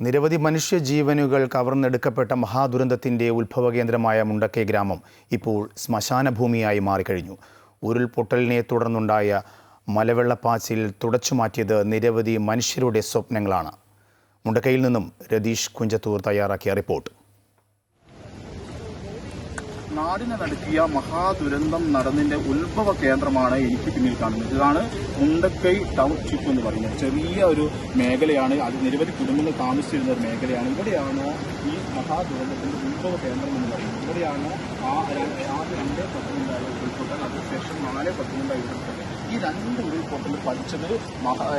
നിരവധി മനുഷ്യജീവനുകൾ കവർന്നെടുക്കപ്പെട്ട മഹാദുരന്തത്തിന്റെ ഉത്ഭവകേന്ദ്രമായ മുണ്ടക്കൈ ഗ്രാമം ഇപ്പോൾ ശ്മശാന ഭൂമിയായി മാറിക്കഴിഞ്ഞു. ഉരുൾപൊട്ടലിനെ തുടർന്നുണ്ടായ മലവെള്ളപ്പാച്ചിൽ തുടച്ചുമാറ്റിയത് നിരവധി മനുഷ്യരുടെ സ്വപ്നങ്ങളാണ്. മുണ്ടക്കയിൽ നിന്നും രതീഷ് കുഞ്ചത്തൂർ തയ്യാറാക്കിയ റിപ്പോർട്ട്. നാടിനെ നടുക്കിയ മഹാദുരന്തം നടന്നതിന്റെ ഉത്ഭവ കേന്ദ്രമാണ് എനിക്ക് പിന്നിൽ കാണുന്നത്. ഇതാണ് മുണ്ടക്കൈ ടൗൺഷിപ്പ് എന്ന് പറയുന്നത്. ചെറിയ ഒരു മേഖലയാണ്. അത് നിരവധി കുടുംബങ്ങൾ താമസിച്ചിരുന്ന ഒരു മേഖലയാണ്. ഇവിടെയാണ് ഈ മഹാദുരന്തത്തിന്റെ ഉത്ഭവ കേന്ദ്രം എന്ന് പറയുന്നത്? ഇവിടെയാണ് ആ ആദ്യം രണ്ട് പത്തിനുണ്ടായ ഉൾപ്പെട്ടാൽ അതിനുശേഷം നാല് പത്തിനുണ്ടായ ഉരുൾപൊട്ടൽ ഈ രണ്ട് ഉരുൾപൊട്ടൽ പഠിച്ചത്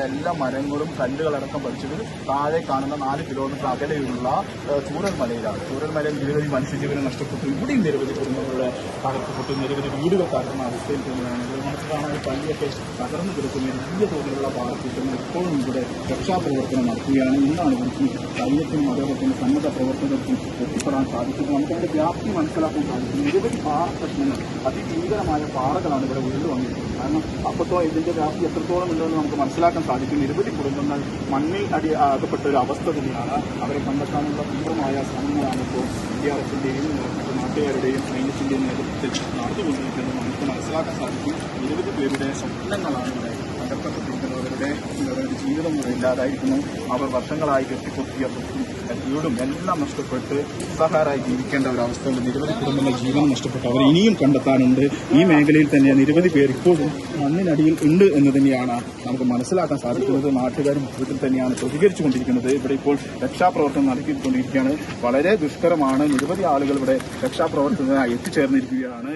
എല്ലാ മരങ്ങളും കല്ലുകളടക്കം പഠിച്ചത് താഴെ കാണുന്ന നാല് കിലോമീറ്റർ അകലെയുള്ള ഏഹ്, ചൂരൽമലയിലാണ്. ചൂരൽമലയിൽ നിരവധി മനുഷ്യജീവനം നഷ്ടപ്പെട്ടു ഇവിടെയും നിരവധി കുടുംബങ്ങളുടെ തകർക്കപ്പെട്ടു നിരവധി വീടുകൾ തകർന്ന അവസ്ഥയിൽ തന്നെയാണ്. നമുക്ക് കാണാൻ പള്ളിയൊക്കെ തകർന്നു കിടക്കുന്ന വലിയ തോതിലുള്ള പാർട്ടികളും ഇപ്പോഴും ഇവിടെ രക്ഷാപ്രവർത്തനം നടത്തുകയാണ്. ഇന്നാണ് ഇവർക്ക് സൈന്യത്തിനും അതോടൊപ്പം സന്നദ്ധ പ്രവർത്തനത്തിൽ എത്തിപ്പെടാൻ സാധിക്കുന്നത് നമുക്ക് അതിന്റെ വ്യാപ്തി മനസ്സിലാക്കാൻ സാധിക്കും നിരവധി പാറ പ്രശ്നങ്ങൾ അതിഭീകരമായ പാറകളാണ് ഇവിടെ ഉരുൾ വന്നിരിക്കുന്നത് കാരണം അപ്പത്തോളം ഇതിന്റെ വ്യാപ്തി എത്രത്തോളം ഉണ്ടെന്ന് നമുക്ക് മനസ്സിലാക്കാൻ സാധിക്കും? നിരവധി കുടുംബങ്ങൾ മണ്ണിൽ അടി അകപ്പെട്ട ഒരു അവസ്ഥ തന്നെയാണ് അവരെ കണ്ടെത്താനുള്ള തീവ്രമായ ശ്രമങ്ങളാണ് ഇപ്പോൾ ഇന്ത്യ അറബിന്റെയും മറ്റു നാട്ടുകാരുടെയും സൈന്യത്തിന്റെയും നേതൃത്വത്തിൽ നടന്നുകൊണ്ടിരിക്കുന്നത് നമുക്ക് മനസ്സിലാക്കാൻ സാധിക്കും. നിരവധി പേരുടെ സ്വപ്നങ്ങളാണ് ഇവിടെ തകർക്കപ്പെട്ടിരിക്കുന്നത് അവരുടെ ജീവിതം ഇല്ലാതായിരിക്കുന്നു. അവർ വർഷങ്ങളായി കെട്ടിപ്പൊത്തിയ സ്വത്തും വീടും എല്ലാം നഷ്ടപ്പെട്ട് സഹാരായി ജീവിക്കേണ്ട ഒരു അവസ്ഥയിൽ നിരവധി കുടുംബങ്ങൾ ജീവൻ നഷ്ടപ്പെട്ടു. അവർ ഇനിയും കണ്ടെത്താനുണ്ട്. ഈ മേഖലയിൽ തന്നെ നിരവധി പേർ ഇപ്പോഴും മണ്ണിനടിയിൽ ഉണ്ട് എന്ന് തന്നെയാണ് നമുക്ക് മനസ്സിലാക്കാൻ സാധിക്കുന്നത്. നാട്ടുകാരും വീട്ടിൽ തന്നെയാണ് പ്രതികരിച്ചുകൊണ്ടിരിക്കുന്നത്. ഇവിടെ ഇപ്പോൾ രക്ഷാപ്രവർത്തനം നടത്തിക്കൊണ്ടിരിക്കുകയാണ്. വളരെ ദുഷ്കരമാണ്. നിരവധി ആളുകൾ ഇവിടെ രക്ഷാപ്രവർത്തനത്തിനായി എത്തിച്ചേർന്നിരിക്കുകയാണ്.